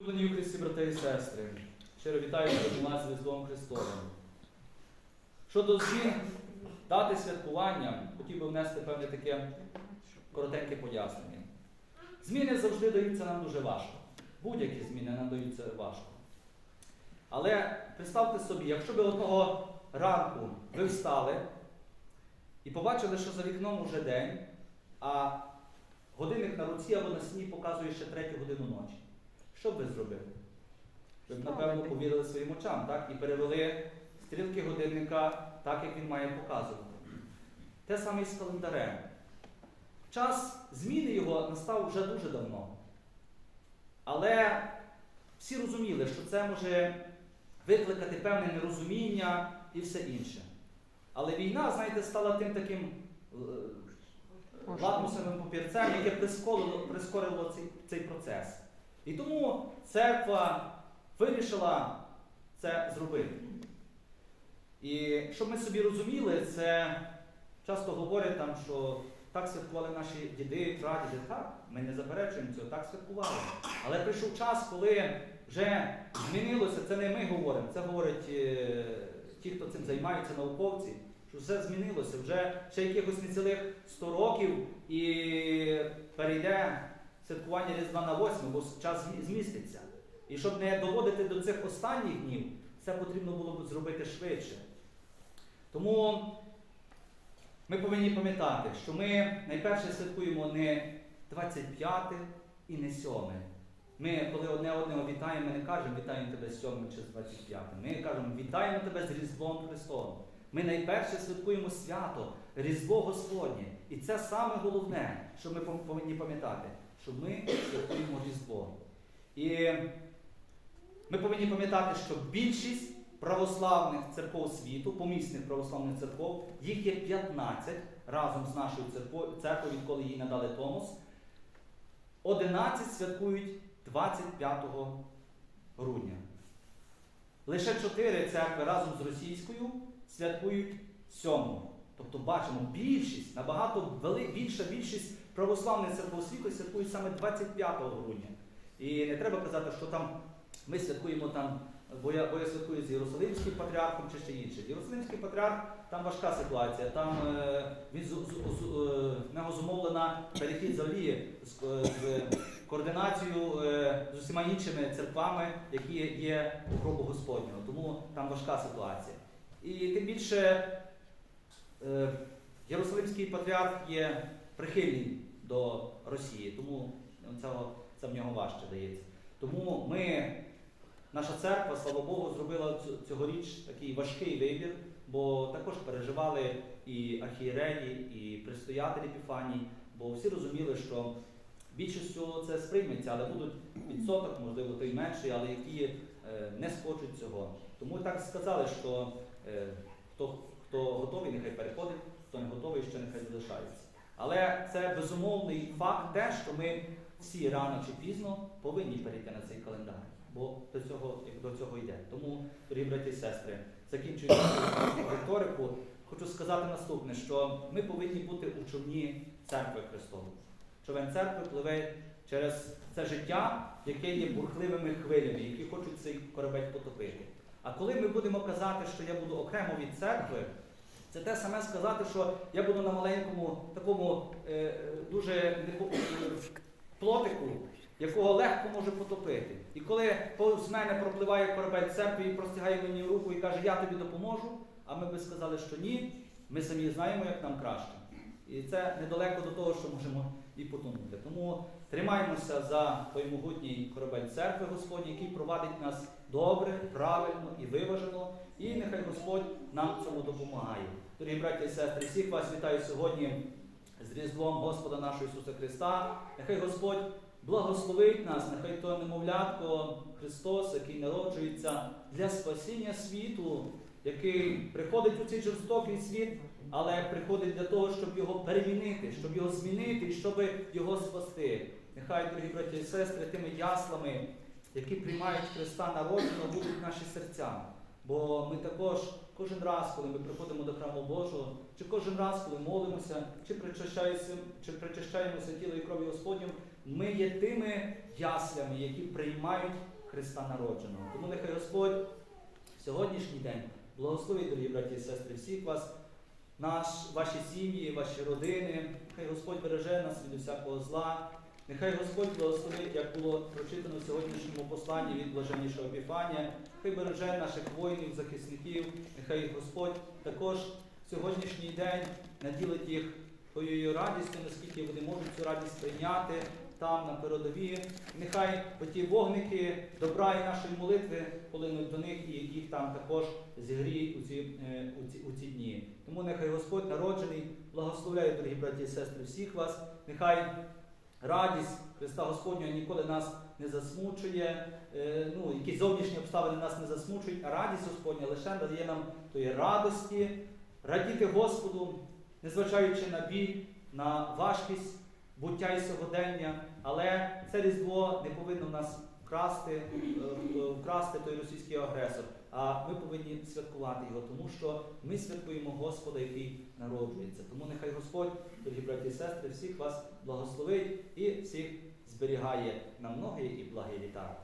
Улюблені Христі, брати і сестри, щиро вітаю вас з Різдвом Христовим. Щодо змін дати святкування, хотів би внести певне таке коротеньке пояснення. Зміни завжди даються нам дуже важко. Будь-які зміни нам даються важко. Але представте собі, якщо ви одного ранку ви встали і побачили, що за вікном уже день, а годинник на руці або на сні показує ще третю годину ночі. Що б ви зробили? Ви б, напевно, повірили своїм очам, так? І перевели стрілки годинника так, як він має показувати. Те саме і з календарем. Час зміни його настав вже дуже давно. Але всі розуміли, що це може викликати певне нерозуміння і все інше. Але війна, знаєте, стала тим таким е, лакмусовим папірцем, яке прискорило, прискорило цей, цей процес. І тому церква вирішила це зробити. І щоб ми собі розуміли, це часто говорять там, що так святкували наші діди, прадіди. Так, ми не заперечуємо цього, так святкували. Але прийшов час, коли вже змінилося, це не ми говоримо, це говорять е, ті, хто цим займаються, науковці, що все змінилося. Вже ще якихось не цілих 100 років і перейде святкування Різдва на 8, бо час зміститься. І щоб не доводити до цих останніх днів, це потрібно було б зробити швидше. Тому ми повинні пам'ятати, що ми найперше святкуємо не 25 і не 7. Ми, коли одне одного вітаємо, ми не кажемо вітаємо тебе з 7 чи з 25. Ми кажемо вітаємо тебе з Різдвом Христовим. Ми найперше святкуємо свято, Різдво Господнє. І це саме головне, що ми повинні пам'ятати, що ми святкуємо Різдво. І ми повинні пам'ятати, що більшість православних церков світу, помісних православних церков, їх є 15 разом з нашою церквою, відколи їй надали Томос. 11 святкують 25 грудня. Лише 4 церкви разом з російською святкують 7. Тобто бачимо, більшість, набагато більша більшість православних церков світу святкують саме 25 грудня. І не треба казати, що там ми святкуємо там, бо я, бо я святкую з Єрусалимським патріархом чи ще інше. Єрусалимський патріарх, там важка ситуація. Там е, він з, з, з, е, зумовлена перехід з з, е, з координацією е, з усіма іншими церквами, які є у кругу Господнього. Тому там важка ситуація. І тим більше е, Єрусалимський патріарх є прихильний до Росії, тому цього, це в нього важче дається. Тому ми, наша церква, слава Богу, зробила цьогоріч такий важкий вибір, бо також переживали і архієреї, і предстоятелі Епіфанії, бо всі розуміли, що більшістю це сприйметься, але будуть відсоток, можливо, той менший, але які е, не схочуть цього. Тому так сказали, що е, хто, хто готовий, нехай переходить, хто не готовий, ще нехай залишається. Але це безумовний факт, те, що ми всі рано чи пізно повинні перейти на цей календар, бо до цього, до цього йде. Тому, дорогі браті і сестри, закінчуючи риторику, хочу сказати наступне, що ми повинні бути у човні церкви Христової. Човен церкви пливе через це життя, яке є бурхливими хвилями, які хочуть цей корабель потопити. А коли ми будемо казати, що я буду окремо від церкви, це те саме сказати, що я буду на маленькому такому е, дуже е, плотику, якого легко може потопити. І коли повз мене пропливає корабель церкви і простягає мені руку і каже, я тобі допоможу, а ми би сказали, що ні, ми самі знаємо, як нам краще. І це недалеко до того, що можемо і потонути. Тому тримаємося за той могутній корабель церкви Господній, який провадить нас добре, правильно і виважено. І нехай Господь нам цьому допомагає. Дорогі браті і сестри, всіх вас вітаю сьогодні з Різдвом Господа нашого Ісуса Христа. Нехай Господь благословить нас, нехай то немовлятко Христос, який народжується для спасіння світу, який приходить у цей жорстокий світ, але приходить для того, щоб його перемінити, щоб його змінити і щоб його спасти. Нехай, дорогі браті і сестри, тими яслами, які приймають Христа народженого, будуть наші серця. Бо ми також кожен раз, коли ми приходимо до храму Божого, чи кожен раз, коли молимося, чи причащаємося, чи причащаємося тіла і крові Господнім, ми є тими яслями, які приймають Христа народженого. Тому нехай Господь сьогоднішній день благословить, дорогі браті і сестри, всіх вас, наш, ваші сім'ї, ваші родини. Нехай Господь береже нас від усякого зла. Нехай Господь благословить, як було прочитано в сьогоднішньому посланні від блаженнішого Епіфанія. Нехай береже наших воїнів, захисників. Нехай Господь також в сьогоднішній день наділить їх твоєю радістю, наскільки вони можуть цю радість прийняти там на передові. Нехай оті вогники добра і нашої молитви полинуть до них і їх там також зігріють у ці, е, у ці, у ці дні. Тому нехай Господь народжений благословляє, дорогі браті і сестри, всіх вас. Нехай радість Христа Господнього ніколи нас не засмучує, е, ну, якісь зовнішні обставини нас не засмучують, а радість Господня лише дає нам тої радості, радіти Господу, незважаючи на біль, на важкість буття і сьогодення, але це різдво не повинно в нас вкрасти, е, е, вкрасти той російський агресор. А ми повинні святкувати його, тому що ми святкуємо Господа, який народжується. Тому нехай Господь, дорогі браті і сестри, всіх вас благословить і всіх зберігає на многі і благі літа.